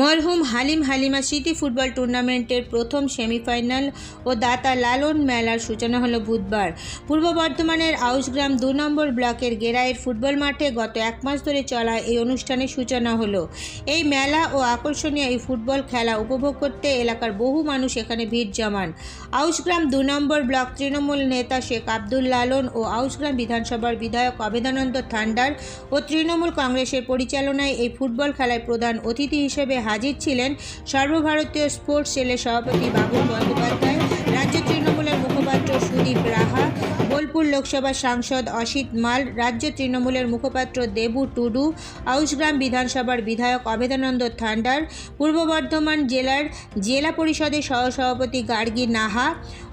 মরহুম হালিম হালিমা স্মৃতি ফুটবল টুর্নামেন্টের প্রথম সেমিফাইনাল ও দাতা লালন মেলার সূচনা হলো বুধবার। পূর্ব বর্ধমানের আউসগ্রাম দু নম্বর ব্লকের গেরাইয়ের ফুটবল মাঠে গত এক মাস ধরে চলা এই অনুষ্ঠানের সূচনা হলো। এই মেলা ও আকর্ষণীয় এই ফুটবল খেলা উপভোগ করতে এলাকার বহু মানুষ এখানে ভিড় জমান। আউসগ্রাম দু নম্বর ব্লক তৃণমূল নেতা শেখ আব্দুল লালন ও আউসগ্রাম বিধানসভার বিধায়ক অবেদানন্দ থান্ডার ও তৃণমূল কংগ্রেসের পরিচালনায় এই ফুটবল খেলায় প্রধান অতিথি হিসেবে হাজির ছিলেন সর্বভারতীয় স্পোর্টস সেলের সভাপতি বাবুল বন্দ্যোপাধ্যায় রাজ্য তৃণমূলের মুখপাত্র সুদীপ রাহা বোলপুর লোকসভা সাংসদ অসিত মাল, রাজ্য তৃণমূলের মুখপাত্র দেবু টুডু আউসগ্রাম বিধানসভার বিধায়ক অভেদানন্দ থান্ডার, পূর্ব বর্ধমান জেলার জেলা পরিষদের সহসভাপতি গার্গী নাহা,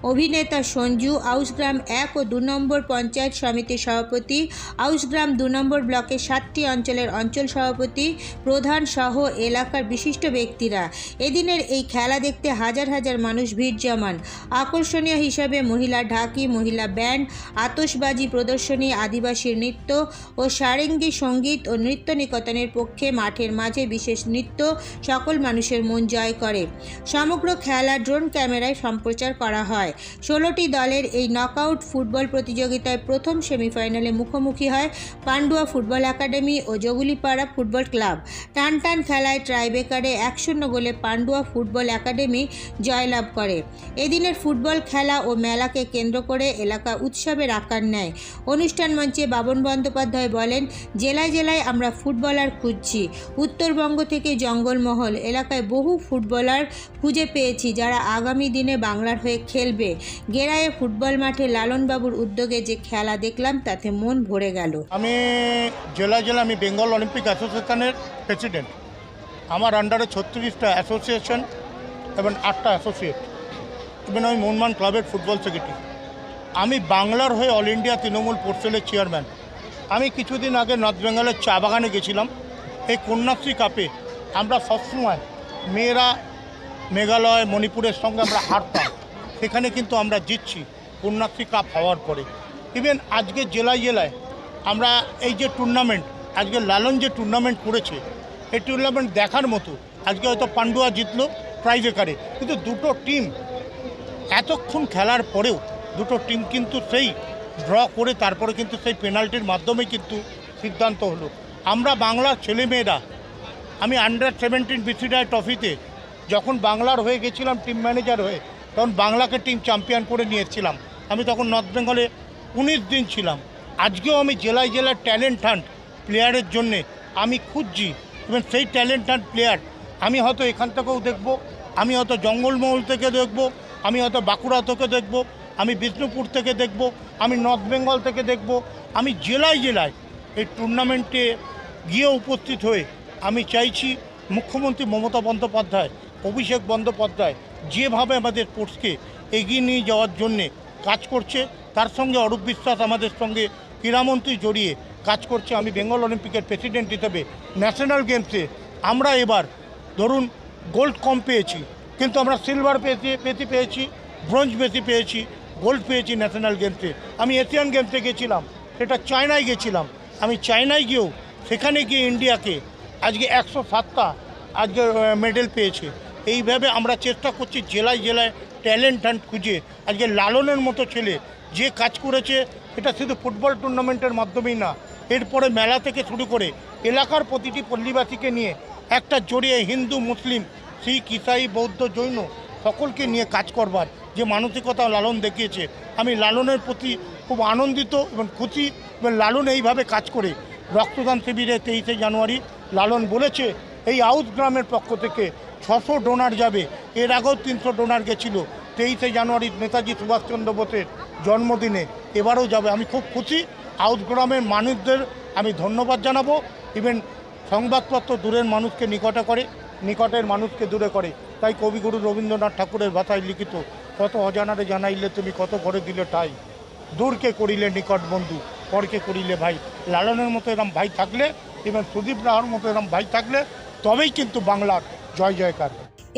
অভিনেতা সঞ্জু আউসগ্রাম এক ও দু নম্বর পঞ্চায়েত সমিতির সভাপতি আউসগ্রাম দু নম্বর ব্লকের সাতটি অঞ্চলের অঞ্চল সভাপতি, প্রধান সহ এলাকার বিশিষ্ট ব্যক্তিরা। এদিনের এই খেলা দেখতে হাজার হাজার মানুষ ভিড় জমান। আকর্ষণীয় হিসাবে মহিলা ঢাকি, মহিলা ব্যান্ড আতশবাজি প্রদর্শনী, আদিবাসী নৃত্য ও সারেঙ্গি সংগীত ও নৃত্য নিকতনের পক্ষে মাঠের মাঝে বিশেষ নৃত্য সকল মানুষের মন জয় করে। সমগ্র খেলা ড্রোন ক্যামেরায় সম্প্রচার করা হয়। ষোলোটি দলের এই নকআউট ফুটবল প্রতিযোগিতায় প্রথম সেমিফাইনালে মুখোমুখি হয় পান্ডুয়া ফুটবল একাডেমি ও জগুলিপাড়া ফুটবল ক্লাব। টান টান খেলায় ট্রাইবেকারে এক শূন্য গোলে পান্ডুয়া ফুটবল একাডেমি জয়লাভ করে। এদিনের ফুটবল খেলা ও মেলাকে কেন্দ্র করে এলাকা উৎসবের আকার নেয়। অনুষ্ঠান মঞ্চে বাবন বন্দ্যোপাধ্যায় বলেন, জেলায় জেলায় আমরা ফুটবলার খুঁজছি। উত্তরবঙ্গ থেকে জঙ্গলমহল এলাকায় বহু ফুটবলার খুঁজে পেয়েছি যারা আগামী দিনে বাংলার হয়ে খেলবে। গেরায়ে ফুটবল মাঠে লালনবাবুর উদ্যোগে যে খেলা দেখলাম, তাতে মন ভরে গেল। আমি জেলা জেলা আমি বেঙ্গল অলিম্পিক অ্যাসোসিয়েশনের প্রেসিডেন্ট। আমার আন্ডারে ছত্রিশটা অ্যাসোসিয়েশন এবং আটটা অ্যাসোসিয়েট। এবং আমি মনমান ক্লাবের ফুটবল সেক্রেটারি। আমি বাংলার হয়ে অল ইন্ডিয়া তৃণমূল পোর্সেলের চেয়ারম্যান। আমি কিছুদিন আগে নর্থ বেঙ্গলের চা বাগানে গেছিলাম। এই কন্যাশ্রী কাপে আমরা সবসময় মেয়েরা মেঘালয়, মণিপুরের সঙ্গে আমরা হারতাম সেখানে কিন্তু আমরা জিতছি কন্যাশ্রী কাপ হওয়ার পরে। ইভেন আজকে জেলায় জেলায় আমরা এই যে টুর্নামেন্ট আজকে লালন যে টুর্নামেন্ট করেছে, এই টুর্নামেন্ট দেখার মতো আজকে হয়তো পান্ডুয়া জিতলো প্রাইজ একারে কিন্তু দুটো টিম এতক্ষণ খেলার পরেও দুটো টিম কিন্তু সেই ড্র করে তারপরে কিন্তু সেই পেনাল্টির মাধ্যমে কিন্তু সিদ্ধান্ত হলো। আমরা বাংলার ছেলেমেয়েরা, আমি আন্ডার সেভেন্টিন বিসিডায় ট্রফিতে যখন বাংলার হয়ে গেছিলাম টিম ম্যানেজার হয়ে, তখন বাংলাকে টিম চ্যাম্পিয়ন করে নিয়েছিলাম। আমি তখন নর্থ বেঙ্গলে উনিশ দিন ছিলাম। আজকেও আমি জেলায় জেলায় ট্যালেন্ট হান্ট প্লেয়ারের জন্যে আমি খুঁজছি এবং সেই ট্যালেন্ট হান্ট প্লেয়ার আমি হয়তো এখান থেকেও দেখব, আমি হয়তো জঙ্গলমহল থেকে দেখব, আমি হয়তো বাঁকুড়া থেকে দেখব আমি বিষ্ণুপুর থেকে দেখব, আমি নর্থ বেঙ্গল থেকে দেখব, আমি জেলায় জেলায় এই টুর্নামেন্টে গিয়ে উপস্থিত হয়ে আমি চাইছি মুখ্যমন্ত্রী মমতা বন্দ্যোপাধ্যায়, অভিষেক বন্দ্যোপাধ্যায় যেভাবে আমাদের স্পোর্টসকে এগিয়ে নিয়ে যাওয়ার জন্যে কাজ করছে, তার সঙ্গে অরূপ বিশ্বাস আমাদের সঙ্গে ক্রীড়ামন্ত্রী জড়িয়ে কাজ করছে। আমি বেঙ্গল অলিম্পিকের প্রেসিডেন্ট হিসেবে ন্যাশনাল গেমসে আমরা এবার ধরুন গোল্ড কম পেয়েছি, কিন্তু আমরা সিলভার পেতে পেয়েছি ব্রোঞ্জ বেশি পেয়েছি গোল্ড পেয়েছি ন্যাশনাল গেমসে আমি এশিয়ান গেমসে গেছিলাম, সেটা চায়নায় গেছিলাম। আমি চায়নায় গিয়েও সেখানে গিয়ে ইন্ডিয়াকে আজকে একশো সাতটা আজকে মেডেল পেয়েছে। এইভাবে আমরা চেষ্টা করছি জেলায় জেলায় ট্যালেন্ট হান্ট খুঁজে, আজকে লালনের মতো ছেলে যে কাজ করেছে, এটা শুধু ফুটবল টুর্নামেন্টের মাধ্যমেই না, এরপরে মেলা থেকে শুরু করে এলাকার প্রতিটি পল্লীবাসীকে নিয়ে একটা জড়িয়ে হিন্দু, মুসলিম, শিখ, ইসাই, বৌদ্ধ, জৈন সকলকে নিয়ে কাজ করবার যে মানসিকতা লালন দেখিয়েছে। আমি লালনের প্রতি খুব আনন্দিত এবং খুশি এবং লালন এইভাবে কাজ করে। রক্তদান শিবিরে তেইশে জানুয়ারি লালন বলেছে, এই আউট গ্রামের পক্ষ থেকে ছশো ডোনার যাবে। এর আগেও তিনশো ডোনার গেছিল। তেইশে জানুয়ারি নেতাজি সুভাষচন্দ্র বোসের জন্মদিনে এবারও যাবে। আমি খুব খুশি। আউট গ্রামের মানুষদের আমি ধন্যবাদ জানাব। ইভেন সংবাদপত্র দূরের মানুষকে নিকটে করে, নিকটের মানুষকে দূরে করে। তাই কবিগুরু রবীন্দ্রনাথ ঠাকুরের ভাষায় লিখিত কত অজানারে জানাইলে তুমি কত করে দিলে তাই? দূরকে করিলে নিকট বন্ধু পরকে করিলে ভাই। লালনের মতো এরম ভাই থাকলে এবং সুদীপ রাহার মতো এরম ভাই থাকলে তবেই কিন্তু বাংলার জয় জয়কার।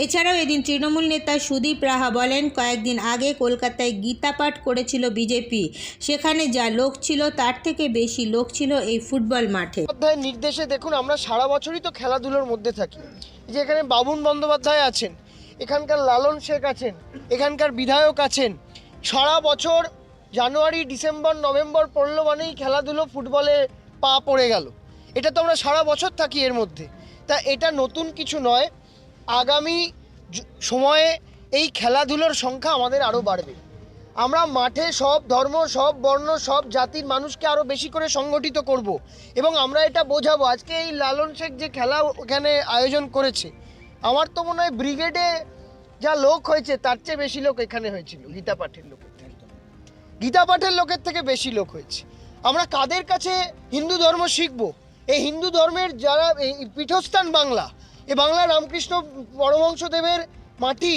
এছাড়াও এদিন তৃণমূল নেতা সুদীপ রাহা বলেন কয়েকদিন আগে কলকাতায় গীতা পাঠ করেছিল বিজেপি। সেখানে যা লোক ছিল তার থেকে বেশি লোক ছিল এই ফুটবল মাঠে। নির্দেশে দেখুন আমরা সারা বছরই তো খেলাধুলোর মধ্যে থাকি। এই যে এখানে বাবুন বন্দ্যোপাধ্যায় আছেন এখানকার লালন শেখ আছেন, এখানকার বিধায়ক আছেন। সারা বছর জানুয়ারি, ডিসেম্বর, নভেম্বর পড়ল মানেই খেলাধুলো ফুটবলে পা পড়ে গেল। এটা তো আমরা সারা বছর থাকি এর মধ্যে। তা এটা নতুন কিছু নয়, আগামী সময়ে এই খেলাধুলোর সংখ্যা আমাদের আরও বাড়বে। আমরা মাঠে সব ধর্ম, সব বর্ণ, সব জাতির মানুষকে আরও বেশি করে সংগঠিত করব এবং আমরা এটা বোঝাবো। আজকে এই লালন শেখ যে খেলা ওখানে আয়োজন করেছে আমার তো মনে হয় ব্রিগেডে যা লোক হয়েছে তার চেয়ে বেশি লোক এখানে হয়েছিল গীতা পাঠের লোকের থেকে। গীতা পাঠের লোকের থেকে বেশি লোক হয়েছে। আমরা কাদের কাছে হিন্দু ধর্ম শিখব? এই হিন্দু ধর্মের যারা এই পীঠস্থান বাংলা এই বাংলা রামকৃষ্ণ পরমহংসদেবের মাটি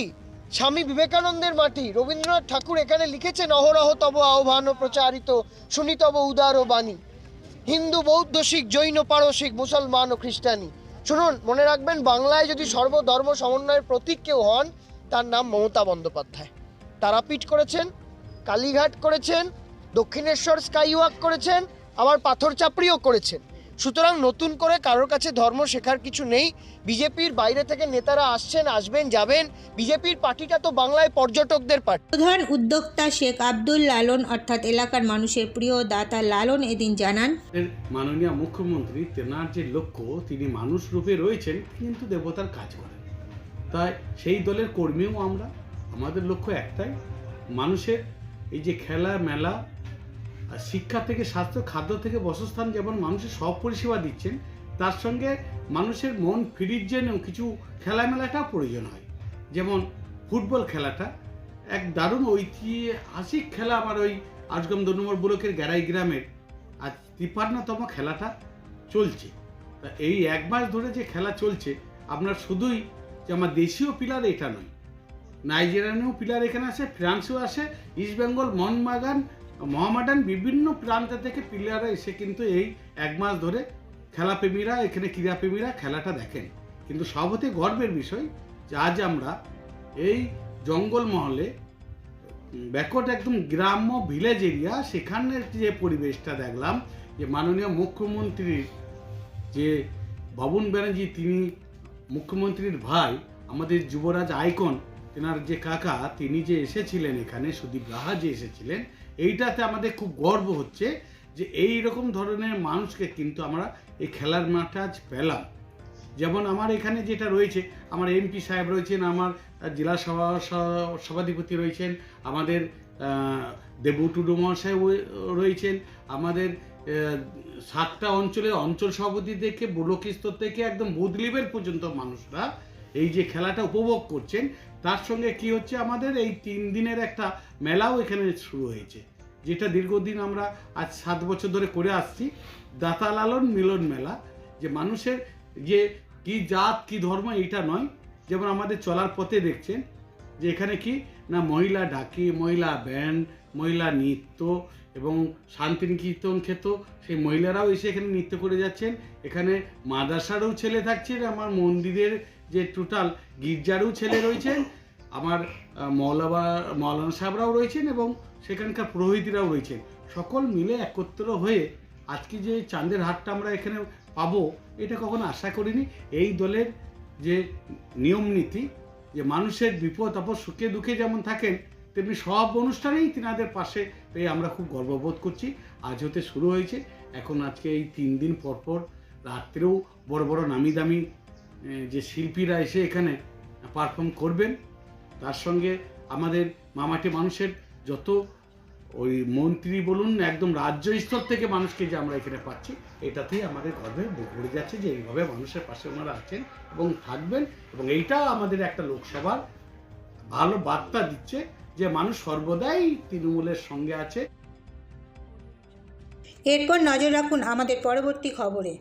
স্বামী বিবেকানন্দের মাটি রবীন্দ্রনাথ ঠাকুর এখানে লিখেছেন অহরহ তব আহ্বান ও প্রচারিত শুনি তব উদার ও বাণী। হিন্দু বৌদ্ধ শিখ জৈন পারসিক মুসলমান ও খ্রিস্টানি। শুনুন, মনে রাখবেন, বাংলায় যদি সর্বধর্ম সমন্বয়ের প্রতীক কেউ হন, তার নাম মমতা বন্দ্যোপাধ্যায়। তারাপীঠ করেছেন, কালীঘাট করেছেন, দক্ষিণেশ্বর স্কাইওয়াক করেছেন, আবার পাথর চাপড়িও করেছেন। সুতরাং নতুন করে কারোর কাছে ধর্ম শেখার কিছু নেই। বিজেপির বাইরে থেকে নেতারা আসছেন আসবেন যাবেন। বিজেপির পার্টিটা তো বাংলায় পর্যটকদের পার্টি। প্রধান উদ্যোক্তা শেখ আব্দুল লালন অর্থাৎ এলাকার মানুষের প্রিয় দাতা লালন এদিন জানান মাননীয় মুখ্যমন্ত্রী তেনার যে লক্ষ্য তিনি মানুষ রূপে রয়েছেন কিন্তু দেবতার কাজ করেন। তাই সেই দলের কর্মীও আমরা। আমাদের লক্ষ্য একটাই মানুষের এই যে খেলা মেলা আর শিক্ষা থেকে স্বাস্থ্য, খাদ্য থেকে বসস্থান যেমন মানুষের সব পরিষেবা দিচ্ছেন, তার সঙ্গে মানুষের মন ফিরির জন্য কিছু খেলামেলাটাও প্রয়োজন হয়। যেমন ফুটবল খেলাটা, এক দারুণ ঐতিহাসিক খেলা আমার ওই আজগম দু নম্বর ব্লকের গ্যারাই গ্রামের, আজ তিপ্পান্নতম খেলাটা চলছে। তা এই এক মাস ধরে যে খেলা চলছে, আপনার শুধুই যে আমার দেশীয় পিলার এটা নয়, নাইজেরিয়ানও পিলার এখানে আসে ফ্রান্সেও আসে ইস্ট বেঙ্গল মোহনবাগান মহামাডান বিভিন্ন প্রান্ত থেকে প্লেয়াররা এসে কিন্তু এই এক মাস ধরে খেলাপ্রেমীরা এখানে ক্রীড়াপ্রেমীরা খেলাটা দেখেন। কিন্তু সব হতে গর্বের বিষয় যে আজ আমরা এই জঙ্গল মহলে ব্যাকওয়ার্ড একদম গ্রাম্য ভিলেজ এরিয়া সেখানের যে পরিবেশটা দেখলাম, যে মাননীয় মুখ্যমন্ত্রীর যে বাবুন ব্যানার্জি, তিনি মুখ্যমন্ত্রীর ভাই, আমাদের যুবরাজ আইকন, তেনার যে কাকা, তিনি যে এসেছিলেন এখানে, সুদীপ রাহা যে এসেছিলেন এইটাতে আমাদের খুব গর্ব হচ্ছে যে এই রকম ধরনের মানুষকে কিন্তু আমরা এই খেলার মাঠে আজ পেলাম। যেমন আমার এখানে যেটা রয়েছে, আমার এমপি সাহেব রয়েছেন, আমার জেলা সভা সভাধিপতি রয়েছেন, আমাদের দেবু টুডু মহাশয় রয়েছেন, আমাদের সাতটা অঞ্চলের অঞ্চল সভাপতি থেকে ব্লক স্তর থেকে একদম বুথ পর্যন্ত মানুষরা এই যে খেলাটা উপভোগ করছেন, তার সঙ্গে কি হচ্ছে আমাদের? এই তিন দিনের একটা মেলাও এখানে শুরু হয়েছে, যেটা দীর্ঘদিন আমরা আজ সাত বছর ধরে করে আসছি। দাতা লালন মিলন মেলা, যে মানুষের যে কি জাত, কি ধর্ম, এইটা নয়। যেমন আমাদের চলার পথে দেখছেন, যে এখানে কি? না, মহিলা ডাকি, মহিলা ব্যান্ড মহিলা নৃত্য এবং শান্তিনিকেতন ক্ষেত্র সেই মহিলারাও এসে এখানে নৃত্য করে যাচ্ছেন। এখানে মাদ্রাসারও ছেলে থাকছেন আমার মন্দিরের যে টোটাল গির্জারও ছেলে রয়েছেন, আমার মৌলাবা, মৌলানা সাহেবরাও রয়েছেন এবং সেখানকার পুরোহিতরাও রয়েছেন। সকল মিলে একত্র হয়ে আজকে যে চাঁদের হাটটা আমরা এখানে পাবো, এটা কখনো আশা করিনি। এই দলের যে নিয়ম নীতি, যে মানুষের বিপদ, আপদ, সুখে দুঃখে যেমন থাকেন, তেমনি সব অনুষ্ঠানেই তিনাদের পাশে পেয়ে আমরা খুব গর্ববোধ করছি। আজ হতে শুরু হয়েছে। এখন আজকে এই তিন দিন পর পর রাত্রেও বড় বড় নামি দামি যে শিল্পীরা এসে এখানে পারফর্ম করবেন, তার সঙ্গে আমাদের মামাটি মানুষের যত ওই মন্ত্রী বলুন, একদম রাজ্য স্তর থেকে মানুষকে যে আমরা এখানে পাচ্ছি, এটাতেই আমাদের গর্বে ভরে যাচ্ছে যে এইভাবে মানুষের পাশে ওনারা আছেন এবং থাকবেন এবং এইটাও আমাদের একটা লোকসভার ভালো বার্তা দিচ্ছে যে মানুষ সর্বদাই তৃণমূলের সঙ্গে আছে। এরপর নজর রাখুন আমাদের পরবর্তী খবরে।